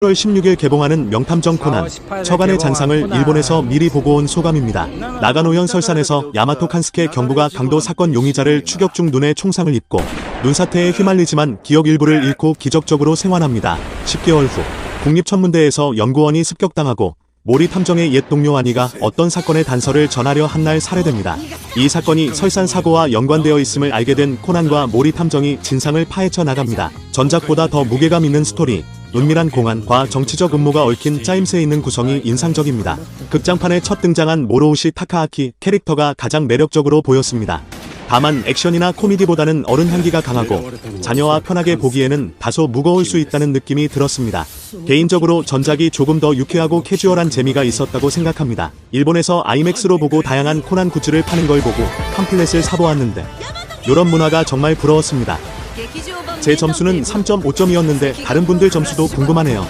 1월 16일 개봉하는 명탐정 코난 4월 18일 처간의 잔상을 코난. 일본에서 미리 보고 온 소감입니다. 나가노현 설산에서 야마토 칸스케 경부가 강도 사건 용의자를 추격 중 눈에 총상을 입고 눈사태에 휘말리지만 기억 일부를 잃고 기적적으로 생還합니다. 10개월 후 국립천문대에서 연구원이 습격당하고 모리 탐정의 옛 동료 아니가 어떤 사건의 단서를 전하려 한 날 살해됩니다. 이 사건이 설산 사고와 연관되어 있음을 알게 된 코난과 모리 탐정이 진상을 파헤쳐 나갑니다. 전작보다 더 무게감 있는 스토리, 은밀한 공안과 정치적 음모가 얽힌 짜임새 있는 구성이 인상적입니다. 극장판에 첫 등장한 모로우시 타카아키 캐릭터가 가장 매력적으로 보였습니다. 다만 액션이나 코미디보다는 어른 향기가 강하고 자녀와 편하게 보기에는 다소 무거울 수 있다는 느낌이 들었습니다. 개인적으로 전작이 조금 더 유쾌하고 캐주얼한 재미가 있었다고 생각합니다. 일본에서 아이맥스로 보고 다양한 코난 굿즈를 파는 걸 보고 팜플렛을 사보았는데 이런 문화가 정말 부러웠습니다. 제 점수는 3.5점이었는데 다른 분들 점수도 궁금하네요.